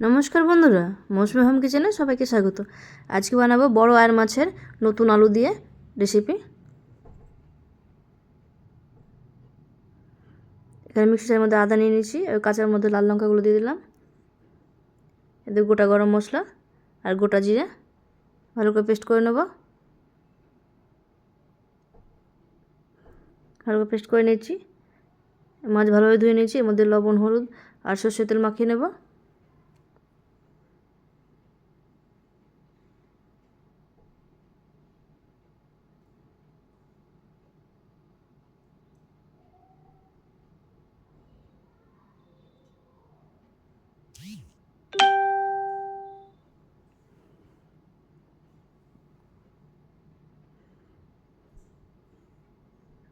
নমস্কার বন্ধুরা, মৌসুমি হোম কিচেনে সবাইকে স্বাগত। আজকে বানাবো বড় আয়ের মাছের নতুন আলু দিয়ে রেসিপি এখানে মিক্সারের মধ্যে আদা নিয়ে নিয়েছি ওই কাঁচার মধ্যে লাল লঙ্কাগুলো দিয়ে দিলাম। এদের গোটা গরম মশলা আর গোটা জিরে ভালো করে পেস্ট করে নেব। ভালো করে পেস্ট করে নিয়েছি। মাছ ভালোভাবে ধুয়ে নিয়েছি, এর মধ্যে লবণ, হলুদ আর সর্ষের তেল মাখিয়ে নেব।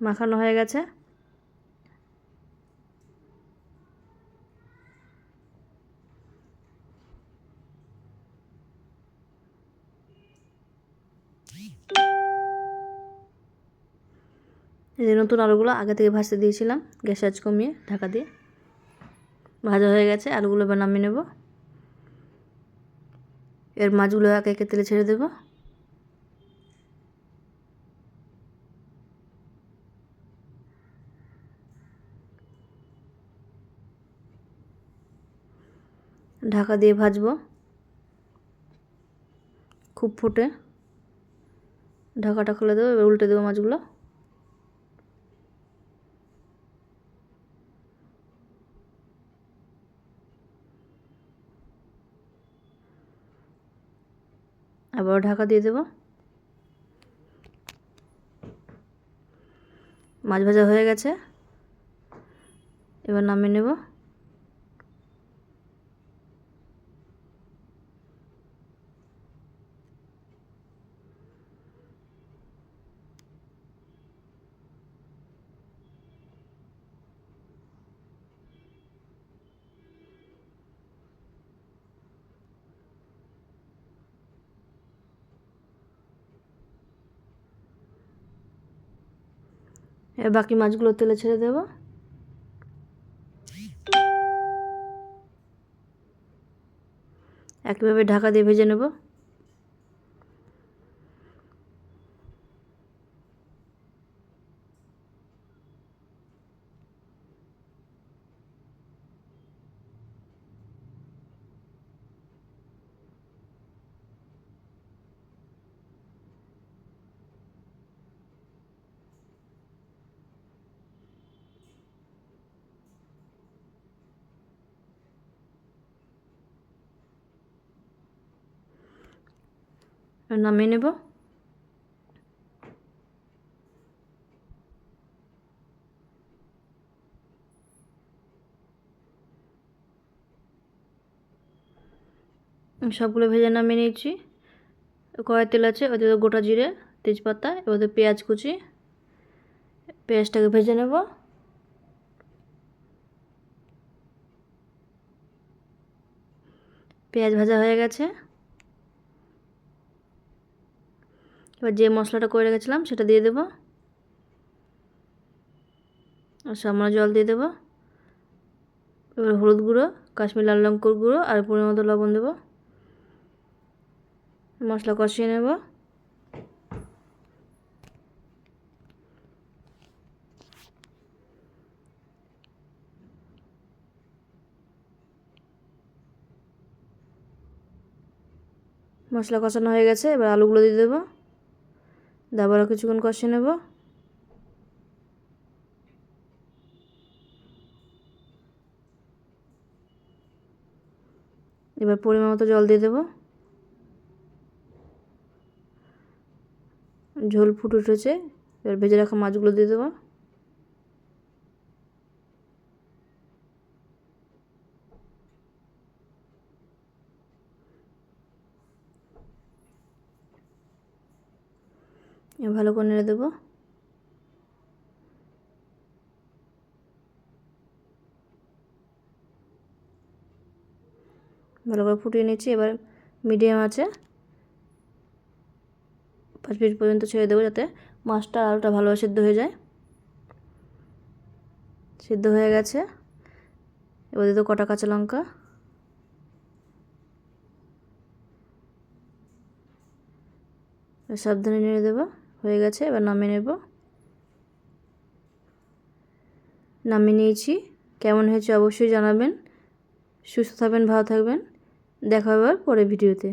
মাখানো হয়ে গেছে। এই যে নতুন আলুগুলো আগে থেকে ভাজতে দিয়েছিলাম গ্যাস আজ কমিয়ে ঢাকা দিয়ে। ভাজা হয়ে গেছে, আলুগুলো এবার নামিয়ে নেব। এর মাছগুলো একে একে তেলে ছেড়ে দেবো। ঢাকা দিয়ে ভাজবো। খুব ফুটে। ঢাকাটা খুলে দেবো, এবার উল্টে দেবো মাছগুলো। আবার ঢাকা দিয়ে দেবো। মাছ ভাজা হয়ে গেছে। এবার নামিয়ে নেব এবার বাকি মাছগুলো তেলে ছেড়ে দেব। একইভাবে ঢাকা দিয়ে ভেজে নেব। নামিয়ে নেব। সবগুলো ভেজে নামিয়ে নিয়েছি। কড়াই তেল আছে ওতে গোটা জিরে, তেজপাতা, এবার পেঁয়াজ কুচি। পেঁয়াজটাকে ভেজে নেব। পেঁয়াজ ভাজা হয়ে গেছে। এবার যে মশলাটা করে রেখেছিলাম, সেটা দিয়ে দেবো। আর সামান্য জল দিয়ে দেবো। এবার হলুদ গুঁড়ো, কাশ্মীর লাল লঙ্কর গুঁড়ো আর পরিমাণ মতো লবণ দেবো। মশলা কষিয়ে নেব। মশলা কষানো হয়ে গেছে, এবার আলুগুলো দিয়ে দেবো। আবারও কিছুক্ষণ কষে নেব। এবার পরিমাণ মতো জল দিয়ে দেব। ঝোল ফুট উঠেছে, এবার ভেজে রাখা মাছগুলো দিয়ে দেবো। ভালো করে নেড়ে দেবো। ভালো করে ফুটিয়ে নিচ্ছি, এবার মিডিয়াম আছে। পাঁচ মিনিট পর্যন্ত ছেড়ে দেবো যাতে মাছটা আলুটা ভালোভাবে সেদ্ধ হয়ে যায়। সিদ্ধ হয়ে গেছে। এবার দিতে কটা কাঁচা লঙ্কা। সাবধানে নেড়ে দেবো। হয়ে গেছে, এবার নামিয়ে নেব। নামিয়ে নিয়েছি। কেমন হয়েছে অবশ্যই জানাবেন। সুস্থ থাকবেন, ভালো থাকবেন। দেখা হবে পরে ভিডিওতে।